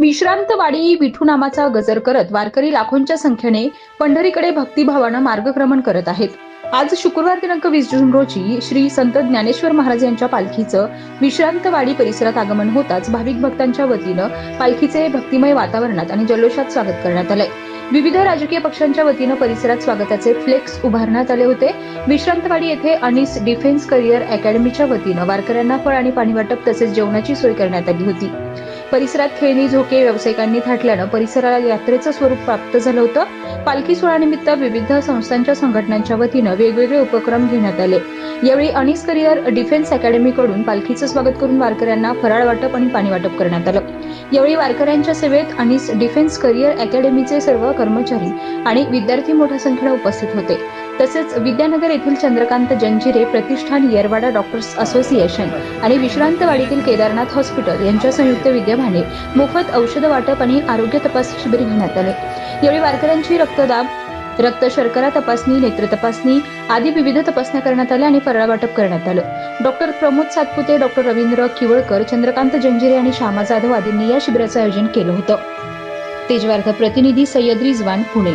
विश्रांतवाडी विठू नामाचा गजर करत वारकरी लाखोंच्या संख्येने पंढरीकडे भक्तिभावानं मार्गक्रमण करत आहेत. आज शुक्रवार दिनांक वीस जून रोजी श्री संत ज्ञानेश्वर महाराज यांच्या पालखीचं विश्रांतवाडी परिसरात आगमन होताच भाविक भक्तांच्या वतीनं पालखीचे भक्तिमय वातावरणात आणि जल्लोषात स्वागत करण्यात आलंय. विविध राजकीय पक्षांच्या वतीनं परिसरात स्वागताचे फ्लेक्स उभारण्यात आले होते. विश्रांतवाडी येथे अनिस डिफेन्स करिअर अकॅडमीच्या वतीनं वारकऱ्यांना फळ आणि पाणी वाटप तसेच जेवणाची सोय करण्यात आली होती. परिसरात खेळणी झोके व्यावसायिकांनी थाटल्यानं परिसराला यात्रेचं स्वरूप प्राप्त झालं होतं. पालखी सोहळ्यानिमित्त विविध संस्थांच्या संघटनांच्या वतीनं वेगवेगळे उपक्रम घेण्यात आले. यावेळी अनिस करिअर डिफेन्स अकॅडमीकडून पालखीचं स्वागत करून वारकऱ्यांना फराळ वाटप आणि पाणी वाटप करण्यात आलं. यावेळी वारकऱ्यांच्या सेवेत अनिस डिफेन्स करिअर अकॅडमीचे सर्व कर्मचारी आणि विद्यार्थी मोठ्या संख्येनं उपस्थित होते. तसेच विद्यानगर येथील चंद्रकांत जंजिरे प्रतिष्ठान येरवाडा डॉक्टर्स असोसिएशन आणि विश्रांतवाडीतील केदारनाथ हॉस्पिटल यांच्या संयुक्त विद्यमाने मोफत औषध वाटप आणि आरोग्य तपास शिबिर घेण्यात आले. यावेळी वारकऱ्यांची रक्तदाब रक्त शर्करा तपासणी नेत्र तपासणी आदी विविध तपासण्या करण्यात आल्या आणि फराळ वाटप करण्यात आलं. डॉक्टर प्रमोद सातपुते डॉक्टर रवींद्र किवळकर चंद्रकांत जंजिरे आणि श्यामा जाधव आदींनी या शिबिराचं आयोजन केलं होतं. तेजवार्थ प्रतिनिधी सय्यद रिजवान पुणे.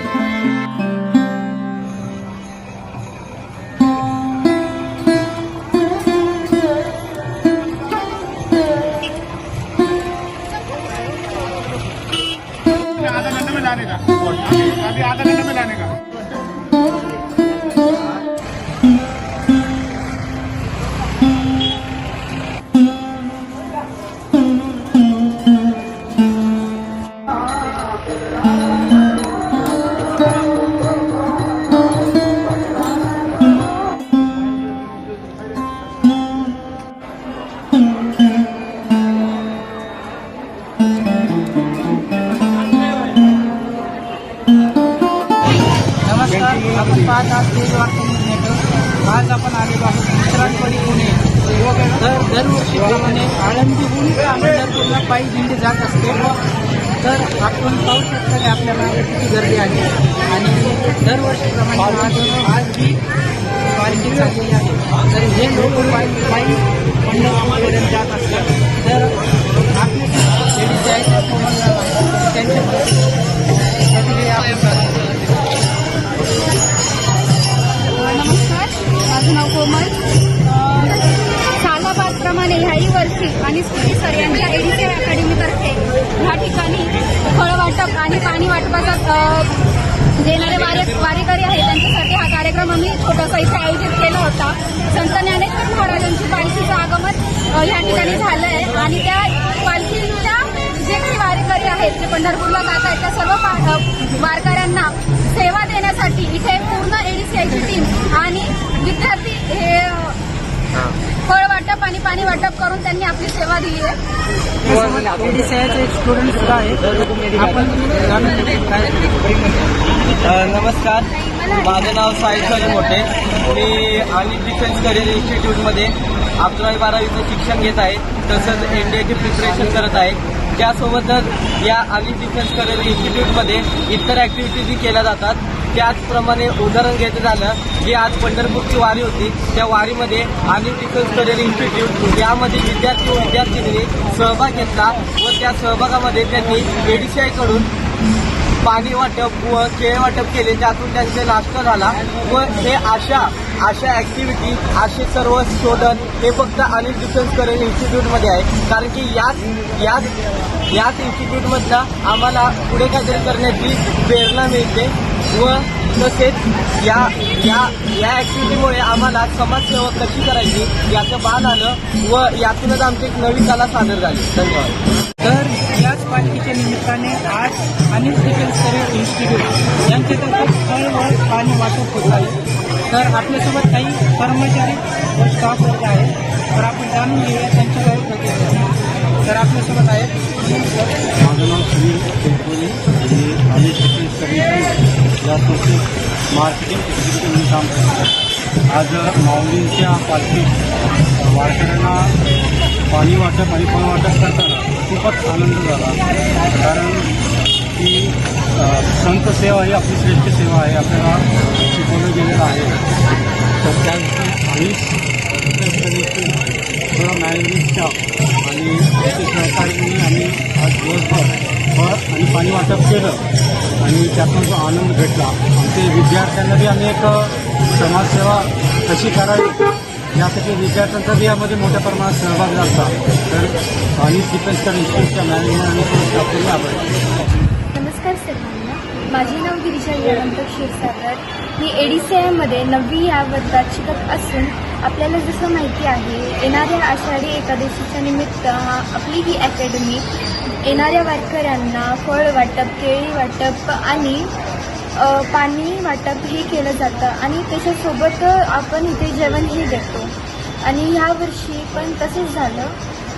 आळंदीहून पंढरपूरला पायी दिंडी जात असते. तर आपण पाहू शकता की आपल्याला किती गर्दी आहे. आणि दरवर्षीप्रमाणे आज आज ही पालखी चाललेली आहे. तर हे लोक पायी पायी पंढरपूरपर्यंत जात असतात. तर आपले वाटप पाणी वाटपाचा अ, देणारे वारे वारेकरी आहेत. त्यांच्यासाठी हा कार्यक्रम आम्ही छोटासा इथे आयोजित केला होता. संत ज्ञानेश्वर महाराजांची पालखीचं आगमन या ह्या ठिकाणी झालं आहे आणि त्या पालखीच्या जे काही वारेकरी आहेत जे पंढरपूरला जात आहेत त्या सर्व वारकऱ्यांना सेवा वाटप करून त्यांनी आपली सेवा दिली आहे. स्टुडंट सुद्धा आपण नमस्कार. माझं नाव साली मोठे. मी आणि डिफेन्स करिअर इन्स्टिट्यूटमध्ये अकरावी बारावीचं शिक्षण घेत आहे. तसंच एन डी एची प्रिपरेशन करत आहे. त्यासोबतच या आणि डिफेन्स करिअर इन्स्टिट्यूटमध्ये इतर ॲक्टिव्हिटीजही केल्या जातात. त्याचप्रमाणे उदाहरण घ्यायचं झालं जी आज पंढरपूरची वारी होती. त्या वारीमध्ये आणि डिफेन्स इन्स्टिट्यूट यामध्ये विद्यार्थी व विद्यार्थिनींनी सहभाग घेतला व त्या सहभागामध्ये त्यांनी एडीसीआयकडून पाणी वाटप व खेळ वाटप केले त्यातून त्यांचा नाश्ता झाला. व हे अशा अशा ॲक्टिव्हिटी असे सर्व शोधन हे फक्त अनिल डिफेन्स करेल इन्स्टिट्यूटमध्ये आहे. कारण की याच याच याच इन्स्टिट्यूटमधनं आम्हाला पुढे काहीतरी करण्याची प्रेरणा मिळते. व तसेच या या या ॲक्टिव्हिटीमुळे आम्हाला समाजसेवा कशी करायची याचं भान आलं व यातूनच आमची एक नवी कला सादर झाली. धन्यवाद. तर याच पालखीच्या निमित्ताने आज अनिल डिफेन्स करिअर इन्स्टिट्यूट यांच्यातर्फे व पाणी वाटप होत आहे. तर आपल्यासोबत काही कर्मचारी व स्टाफ वर्ग आहे तर आपण जाणून घेऊया त्यांची काही प्रतिक्रिया. तर आपल्यासोबत आहेत माझं नाव सुनील आणि आम्ही या संस्थेत मार्केटिंग एक्झिक्युटिव्ह म्हणून काम करतो आज माऊलींच्या पालखीत वारकऱ्यांना पाणी वाटप आणि फळ वाटप करताना खूपच आनंद झाला. कारण की संत सेवा ही आपली श्रेष्ठ सेवा आहे आपल्याला शिकवलं गेलेलं आहे. तर त्या आम्ही सर्व मॅनेजमेंट स्टाफ आणि त्याचे सहकार्यांनी आम्ही आज दिवसभर फळ आणि पाणी वाटप केलं आणि त्यातून जो आनंद भेटला. आमचे विद्यार्थ्यांना बी आम्ही एक समाजसेवा कशी करावी यासाठी विद्यार्थ्यांचा बी यामध्ये मोठ्या प्रमाणात सहभाग झाला. तर आणि डिफेन्सच्या इन्स्टिट्यूटच्या मॅनेजमेंट आणि स्टाफचे आभार. माझे नाव गिरिजा अनंत क्षीरसागर. मी एडीसीआयमध्ये नववी या वर्गात शिकत असून आपल्याला जसं माहिती आहे येणाऱ्या आषाढी एकादशीच्या निमित्त हा आपली ही अकॅडमी येणाऱ्या वारकऱ्यांना फळ वाटप केळी वाटप आणि पाणी वाटप हे केलं जातं आणि त्याच्यासोबत आपण इथे जेवणही देतो. आणि ह्या वर्षी पण तसंच झालं.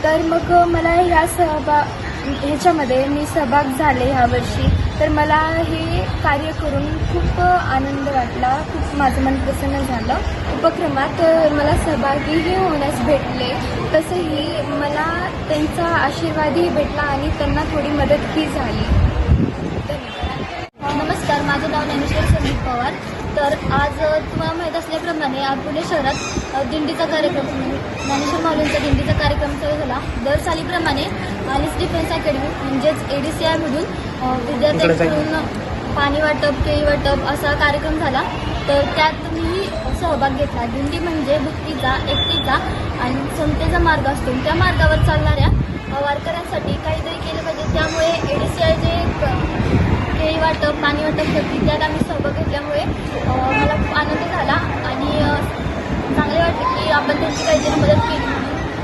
तर मग मला ह्या सहभाग ह्याच्यामध्ये मी सहभाग झाले ह्या वर्षी. तर मला हे कार्य करून खूप आनंद वाटला खूप माझं मन प्रसन्न झालं. उपक्रमात मला सहभागीही होण्यास भेटले. तसंही मला त्यांचा आशीर्वादही भेटला आणि त्यांना थोडी मदतही झाली. नमस्कार माझं नाव ज्ञानेश्वर संदीप पवार. तर आज तुम्हाला माहीत असल्याप्रमाणे आज पुणे शहरात दिंडीचा कार्यक्रम ज्ञानेश्वर माऊलींचा दिंडीचा कार्यक्रम सुरू झाला. दर सालीप्रमाणे आलिस डिफेन्स अकॅडमी म्हणजेच ए डी सी आयमधून विद्यार्थ्यांकडून पाणी वाटप केळी वाटप असा कार्यक्रम झाला. तर त्यात मी सहभाग घेतला. दिंडी म्हणजे भक्तीचा एकटीचा आणि समतेचा मार्ग असतो. त्या मार्गावर चालणाऱ्या वारकऱ्यांसाठी काहीतरी केलं पाहिजे. त्यामुळे ए डी सी आय जे क- केळी वाटप पाणी वाटप करते त्यात आम्ही सहभाग घेतल्यामुळे मला खूप आनंद झाला आणि चांगले वाटले की आपण त्यांची काहीतरी मदत केली.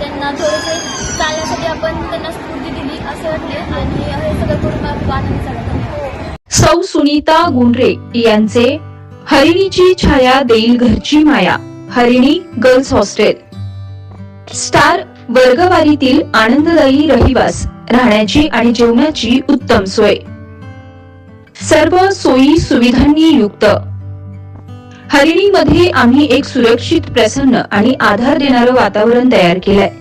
त्यांना थोडेसे चालण्यासाठी आपण त्यांना स्फूर्ती दिली असे वाटते आणि हे सगळं करून मला खूप आनंद झाला. सौ सुनीता गुंडरे यांचे हरिणीची छाया देईल घरची माया हरिणी गर्ल्स हॉस्टेल. स्टार वर्गवारीतील आनंददायी रहिवास राहण्याची आणि जेवणाची उत्तम सोय. सर्व सोयी सुविधांनी युक्त. हरिणीमध्ये आम्ही एक सुरक्षित प्रसन्न आणि आधार देणारं वातावरण तयार केलंय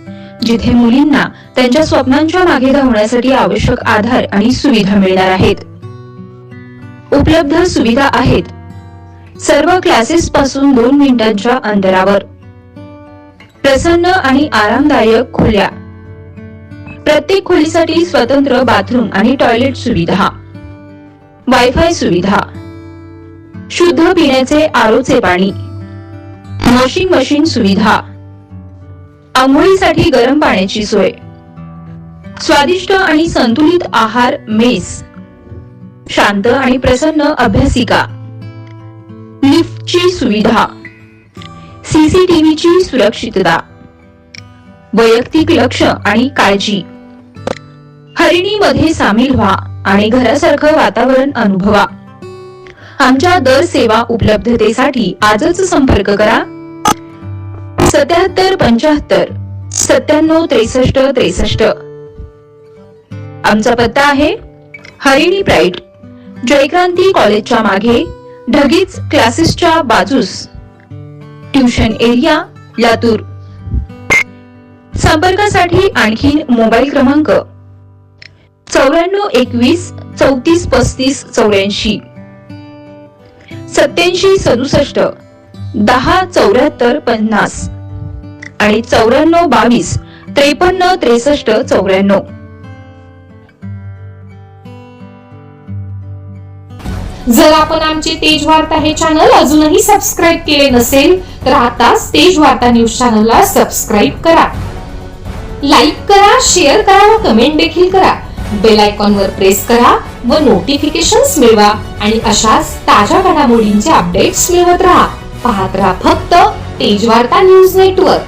जिथे मुलींना त्यांच्या स्वप्नांच्या मागे धावण्यासाठी आवश्यक आधार आणि सुविधा मिळणार आहेत. उपलब्ध सुविधा आहेत. सर्व क्लासेस पासून दोन मिनिटांच्या अंतरावर. प्रसन्न आणि आरामदायक खोल्या. प्रत्येक खोलीसाठी स्वतंत्र बाथरूम आणि टॉयलेट सुविधा. वायफाय सुविधा. शुद्ध पिण्याचे आरोचे पाणी. वॉशिंग मशीन सुविधा. आंघोळीसाठी गरम पाण्याची सोय. स्वादिष्ट आणि संतुलित आहार मेस. शांत आणि प्रसन्न अभ्यासिका. लिफ्टची सुविधा. सीसीटीव्हीची सुरक्षितता. वैयक्तिक लक्ष आणि काळजी. हरिणीमध्ये सामील व्हा आणि घरासारखं वातावरण अनुभवा. आमच्या दर सेवा उपलब्धतेसाठी आजच संपर्क करा. सत्याहत्तर पंच्याहत्तर सत्त्याण्णव त्रेसष्ट त्रेसष्ट. आमचा पत्ता आहे हरिणी प्राईड जयक्रांती कॉलेजच्या मागे ढगीच क्लासेसच्या बाजूस. Tuition area Latur. संपर्कासाठी आणखीन मोबाईल क्रमांक चौऱ्याण्णव एकवीस चौतीस पस्तीस चौऱ्याऐंशी. सत्याऐंशी सदुसष्ट दहा चौऱ्याहत्तर पन्नास आणि चौऱ्याण्णव बावीस त्रेपन्न त्रेसष्ट चौऱ्याण्णव. जर आपण आमचे तेज वार्ता हे चॅनल अजूनही सबस्क्राईब केले नसेल तर आताच तेज वार्ता न्यूज चॅनलला सबस्क्राईब करा. लाईक करा शेअर करा व कमेंट देखील करा. बेल आयकॉन वर प्रेस करा. व नोटिफिकेशन्स मिळवा आणि अशाच ताज्या घडामोडींचे अपडेट्स मिळवत राहा. पाहत राहा फक्त तेजवार्ता न्यूज नेटवर्क.